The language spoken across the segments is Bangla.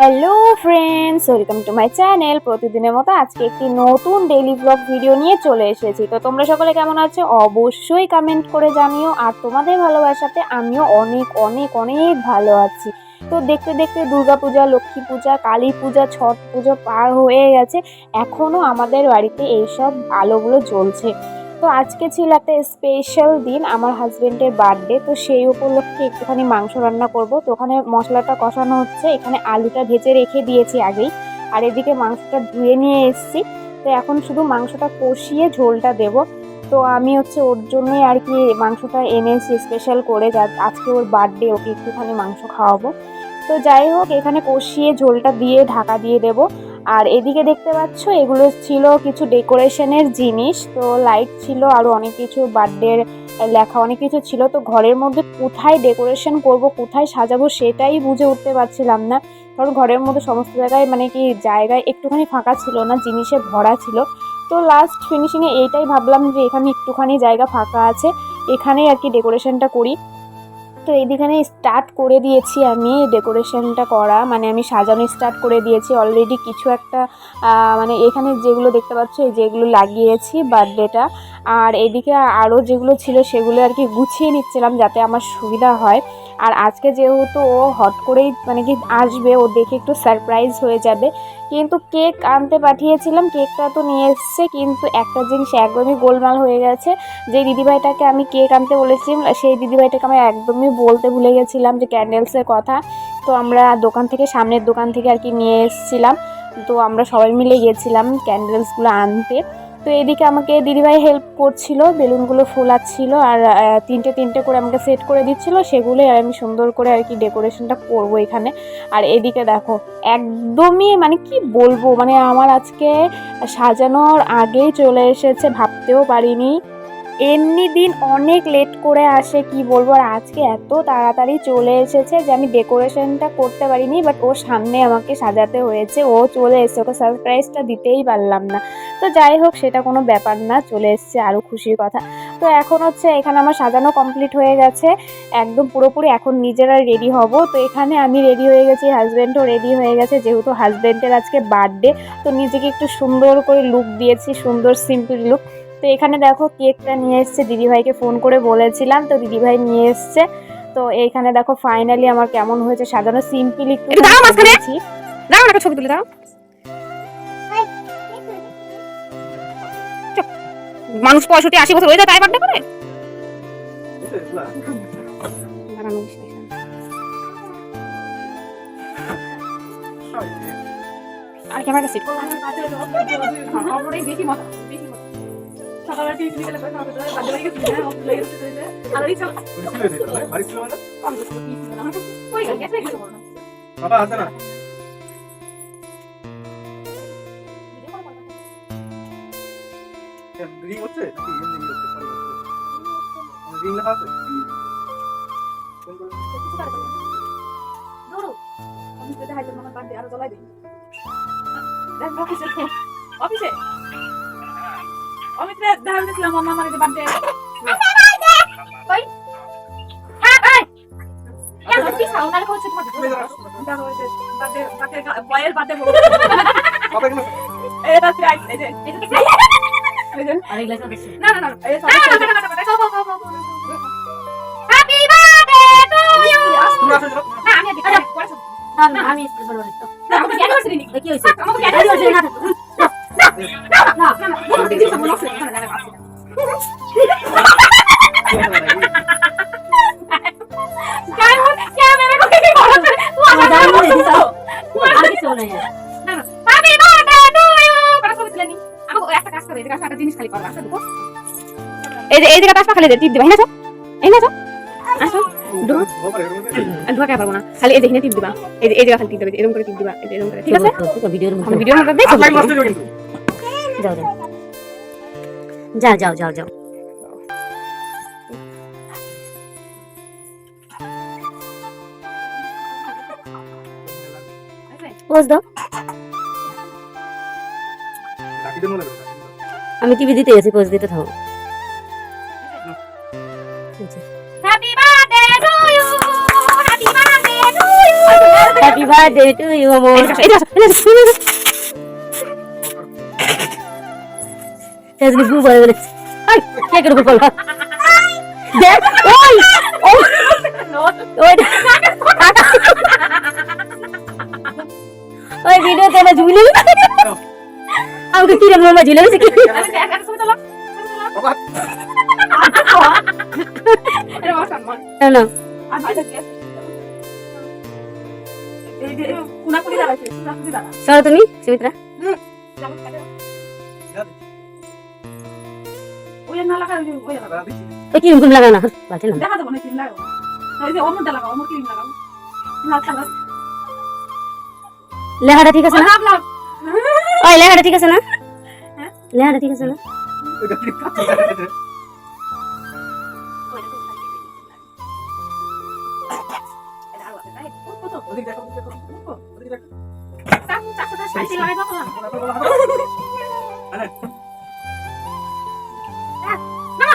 Hello friends welcome to my channel প্রতিদিনের মতো আজকে একটি নতুন ডেইলি ব্লগ ভিডিও নিয়ে চলে এসেছি। তো তোমরা সকলে কেমন আছো? অবশ্যই কমেন্ট করে জানিও। আর তোমাদের ভালোবাসাতে আমিও অনেক অনেক অনেক ভালো আছি। তো দেখতে দেখতে দুর্গা পূজা, লক্ষ্মী পূজা, কালী পূজা, ছট পুজো পার হয়ে গেছে। এখনও আমাদের বাড়িতে এইসব আলোগুলো জ্বলছে। তো আজকে ছিল একটা স্পেশাল দিন, আমার হাজব্যান্ডের বার্থডে তো সেই উপলক্ষে একটুখানি মাংস রান্না করব। তো ওখানে মশলাটা কষানো হচ্ছে, এখানে আলুটা ভেজে রেখে দিয়েছি আগেই। আর এদিকে মাংসটা ধুয়ে নিয়ে এসেছি। তো এখন শুধু মাংসটা কষিয়ে ঝোলটা দেব। তো আমি হচ্ছে ওর জন্যই আর কি মাংসটা এনেছি স্পেশাল করে, যা আজকে ওর বার্থডে ওকে একটুখানি মাংস খাওয়াবো। তো যাই হোক, এখানে কষিয়ে ঝোলটা দিয়ে ঢাকা দিয়ে দেবো। আর এদিকে দেখতে পাচ্ছ, এগুলো ছিল কিছু ডেকোরেশনের জিনিস। তো লাইট ছিল আরও অনেক কিছু বার্থডের লেখা অনেক কিছু ছিল। তো ঘরের মধ্যে কোথায় ডেকোরেশন করব, কোথায় সাজাবো সেটাই বুঝে উঠতে পারছিলাম না। কারণ ঘরের মধ্যে সমস্ত জায়গায় মানে কি জায়গায় একটুখানি ফাঁকা ছিল না জিনিসে ভরা ছিল। তো লাস্ট ফিনিশিংয়ে এইটাই ভাবলাম যে এখানে একটুখানি জায়গা ফাঁকা আছে, এখানেই আর কি ডেকোরেশনটা করি। তো এইদিকে স্টার্ট করে দিয়েছি আমি ডেকোরেশনটা করা। মানে আমি সাজানো স্টার্ট করে দিয়েছি অলরেডি কিছু একটা মানে এখানে যেগুলো দেখতে পাচ্ছ যেগুলো লাগিয়েছি বার্থডেটা আর এদিকে আরও যেগুলো ছিল সেগুলো আর কি গুছিয়ে নিচ্ছিলাম যাতে আমার সুবিধা হয়। আর আজকে যেহেতু ও হট করেই মানে কি আসবে, ও দেখে একটু সারপ্রাইজ হয়ে যাবে। কিন্তু কেক আনতে পাঠিয়েছিলাম, কেকটা তো নিয়ে এসছে, কিন্তু একটা জিনিস একদমই গোলমাল হয়ে গেছে। যে দিদিভাইটাকে আমি কেক আনতে বলেছিলাম, সেই দিদিভাইটাকে আমি একদমই বলতে ভুলে গেছিলাম যে ক্যান্ডেলসের কথা। তো আমরা দোকান থেকে, সামনের দোকান থেকে আর কি নিয়ে এসেছিলাম। তো আমরা সবাই মিলে গেছিলাম ক্যান্ডেলসগুলো আনতে। তো এদিকে আমাকে দিদিভাই হেল্প করছিল, বেলুনগুলো ফোলাচ্ছিল আর তিনটে তিনটে করে আমাকে সেট করে দিচ্ছিল সেগুলো আর আমি সুন্দর করে আর কি ডেকোরেশনটা করব এখানে। আর এদিকে দেখো, একদমই মানে কি বলব মানে আমার আজকে সাজানোর আগেই চলে এসেছে, ভাবতেও পারিনি। এমনি দিন অনেক লেট করে আসে, কি বলব? আর আজকে এত তাড়াতাড়ি চলে এসেছে যে আমি ডেকোরেশনটা করতে পারিনি বাট ওর সামনে আমাকে সাজাতে হয়েছে। ও চলে এসেছে, ওকে সারপ্রাইজটা দিতেই পারলাম না। তো যাই হোক, সেটা কোনো ব্যাপার না, চলে এসেছে আরও খুশির কথা। তো এখন হচ্ছে এখানে আমার সাজানো কমপ্লিট হয়ে গেছে। একদম পুরোপুরি এখন নিজেরা রেডি হব। তো এখানে আমি রেডি হয়ে গেছি হাজব্যান্ডও রেডি হয়ে গেছে, যেহেতু হাজব্যান্ডের আজকে বার্থডে তো নিজেকে একটু সুন্দর করে লুক দিয়েছি, সুন্দর সিম্পল লুক তো এখানে দেখো কেকটা নিয়ে এসছে দিদিভাইকে ফোন করে বলেছিলাম তো দিদিভাই নিয়ে এসছে। তো এইখানে দেখো ফাইনালি আমার কেমন হয়েছে সাজানো সিম্পল একটু মাঝখানে। ছবি তুলে দাও মানুষ পঁয়ষট্টি আশি বছর হয়ে যায় তাই বার্থডে করে। আর ক্যামেরাটা সেট। বাবা আছে না। রিং হচ্ছে? রিং লেখা আছে? ফোন অমিত রে ধান দিছিলাম অন্য আমার এটা বার্থডে কই হ্যাঁ কই কেন কি খাও না হচ্ছে তোমার দাও হচ্ছে বার্থডে বার্থডে বয়ের বার্থডে বলো হবে কেন এই রাত্রি আইছে এই যে এই যে আরে গ্লাস না না না এই সব সব সব সব হ্যাপি বার্থডে টু ইউ না আমি না আমি বলব না কি হইছে এই জায়গাটা আসপা খালি টিপ দিবা। তো এই না আসো মধ্যে ধোয়া পারব না খালি এই দেখে টিপ দিবা। এই জায়গা খালি টিপ দিবা। এরকম করে টিপ দিবা। এরকম করে ঠিক আছে? ভিডিওর মধ্যে হয়ে কিন্তু। যাও যাও। যাও যাও যাও যাও। আমি টিভি দিতে গেছি পোজ দিতে থাকো Happy birthday to you amor. জিনিসগুলো বলে ফেলেছি কেকের উপর কল দেখ ওই ওই। ভিডিওতে তুমি সুমিত্রা। এই ক্রিম ক্রিম লাগা না? বাটে না দেখা দেবো না লেহাটা ঠিক আছে না? ওই লেহাটা ঠিক আছে না? লেহাটা ঠিক আছে না?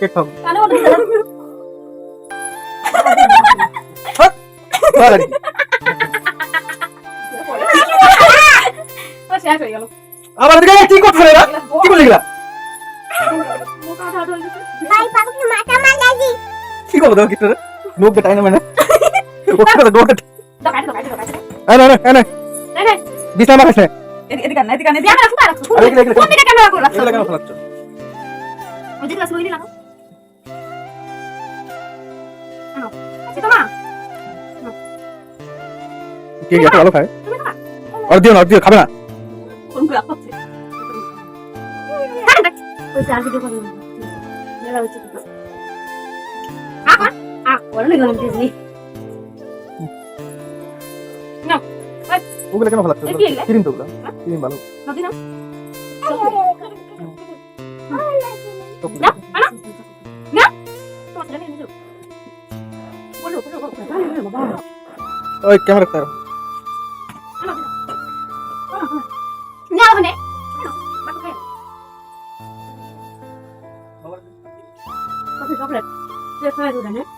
টিকটক আবার এদিকে কি কথা রে কি বলে গেলা কি করব দেখো কিছু লোক বেটাই না মানে ওটা কথা ডোট আরে না এদিকে না এদিকে তোমা কে গেটা ভালো খায়? আর দিও না দিও খাবে না। ভালো লাগছে? ক্রিম ক্রিম ভালো। ఓయ్ కెమెరా సార్ Thank you.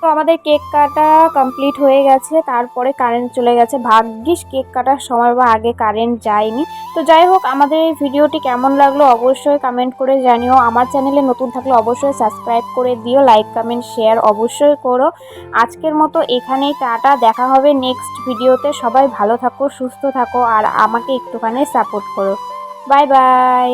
তো আমাদের কেক কাটা কমপ্লিট হয়ে গেছে, তারপরে কারেন্ট চলে গেছে। ভাগ্যিস কেক কাটার সময় বা আগে কারেন্ট যায়নি। তো যাই হোক, আমাদের এই ভিডিওটি কেমন লাগল অবশ্যই কমেন্ট করে জানিও। আমার চ্যানেলে নতুন থাকলে অবশ্যই সাবস্ক্রাইব করে দিও লাইক কমেন্ট শেয়ার অবশ্যই করো। আজকের মতো এখানেই টাটা, দেখা হবে নেক্সট ভিডিওতে। সবাই ভালো থাকো, সুস্থ থাকো, আর আমাকে একটুখানি সাপোর্ট করো। Bye bye